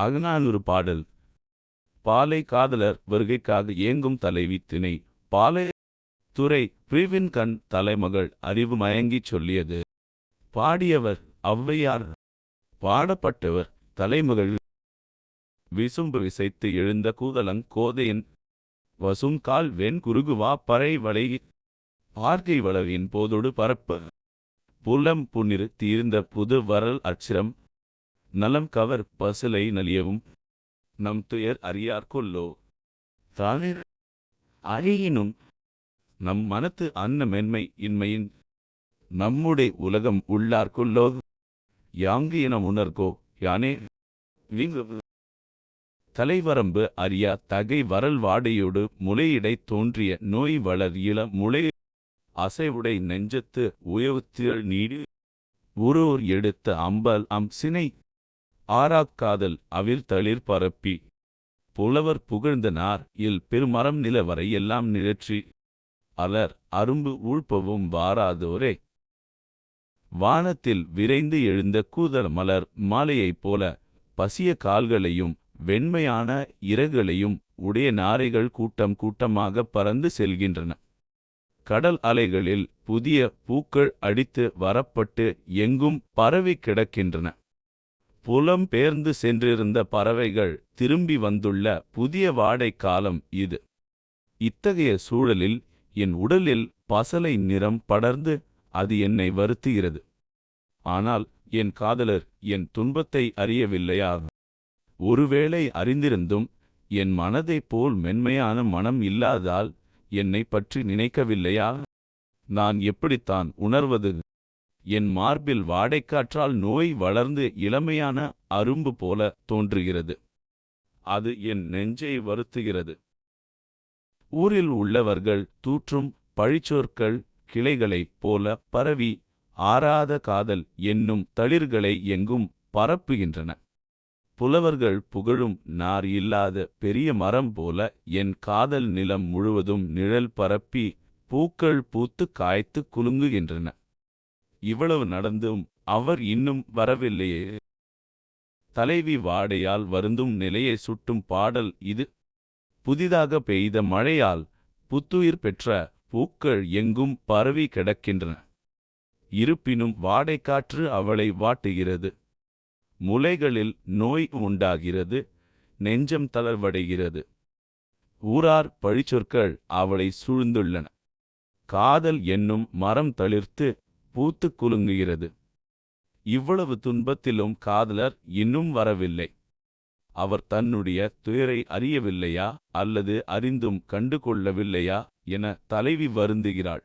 அகநானூறு பாடல். பாலை காதலர் வருகைக்காக ஏங்கும் தலைவி திணை. பாலை துறை பிரிவின் கண் தலைமகள் அறிவு மயங்கிச் சொல்லியது. பாடியவர் ஔவையார். பாடப்பட்டவர் தலைமகள். விசும்பு விசைத்து எழுந்த கூதலங் கோதையின். வசும் கால் வெண் குறுகுவா பறை வளை. பார்க்கை வளவின் போதோடு பரப்ப. புலம் புன்னிரு தீர்ந்த புது வரல் அச்சிரம். நலம் கவர் பசிலை நலியவும். நம் துயர் அறியார் கொல்லோ தானே? அழியினும் நம் மனத்து அன்ன மென்மை இன்மையின் நம்முடைய உலகம் உள்ளார் கொல்லோ யாங்கு என உணர்கோ? யானே? விங்கு. தலைவரம்பு அறியா தகை வரல் வாடையோடு முளையிடை தோன்றிய நோய் வளர் இள முளை அசைவுடை நெஞ்சத்து உயவுத்திரள் நீடு. உரோர் எடுத்த அம்பல் அம் சினை ஆராக்காதல் அவிர் தளிர் பரப்பி. புலவர் புகழ்ந்த நார் இல் பெருமரம் நிலவரை எல்லாம் நிழற்றி அலர் அரும்பு ஊழ்ப்பவும் வாராதோரே. வானத்தில் விரைந்து எழுந்த கூதல் மலர் மாலையைப் போல பசிய கால்களையும் வெண்மையான இறகுகளையும் உடைய நாரைகள் கூட்டம் கூட்டமாக பறந்து செல்கின்றன. கடல் அலைகளில் புதிய பூக்கள் அடித்து வரப்பட்டு எங்கும் பரவி கிடக்கின்றன. புலம் பெயர்ந்து சென்றிருந்த பறவைகள் திரும்பி வந்துள்ள புதிய வாடை காலம் இது. இத்தகைய சூழலில் என் உடலில் பசலை நிறம் படர்ந்து அது என்னை வருத்துகிறது. ஆனால் என் காதலர் என் துன்பத்தை அறியவில்லையா? ஒருவேளை அறிந்திருந்தும் என் மனதைப் போல் மென்மையான மனம் இல்லாதால் என்னை பற்றி நினைக்கவில்லையா? நான் எப்படித்தான் உணர்வது? என் மார்பில் வாடைக்காற்றால் நோய் வளர்ந்து இளமையான அரும்பு போல தோன்றுகிறது. அது என் நெஞ்சை வருத்துகிறது. ஊரில் உள்ளவர்கள் தூற்றும் பழிச்சொற்கள் கிளைகளைப் போல பரவி ஆறாத காதல் என்னும் தளிர்களை எங்கும் பரப்புகின்றன. புலவர்கள் புகழும் நார் இல்லாத பெரிய மரம் போல என் காதல் நிலம் முழுவதும் நிழல் பரப்பி பூக்கள் பூத்து காய்த்து குலுங்குகின்றன. இவ்வளவு நடந்தும் அவர் இன்னும் வரவில்லையே. தலைவி வாடையால் வருந்தும் நிலையை சுட்டும் பாடல் இது. புதிதாக பெய்த மழையால் புத்துயிர் பெற்ற பூக்கள் எங்கும் பரவி கிடக்கின்றன. இருப்பினும் வாடைக்காற்று அவளை வாட்டுகிறது. முலைகளில் நோய் உண்டாகிறது. நெஞ்சம் தளர்வடைகிறது. ஊரார் பழிச்சொற்கள் அவளை சூழ்ந்துள்ளன. காதல் என்னும் மரம் தளிர்த்து பூத்து குலுங்குகிறது. இவ்வளவு துன்பத்திலும் காதலர் இன்னும் வரவில்லை. அவர் தன்னுடைய துயரை அறியவில்லையா அல்லது அறிந்தும் கண்டுகொள்ளவில்லையா என தலைவி வருந்துகிறாள்.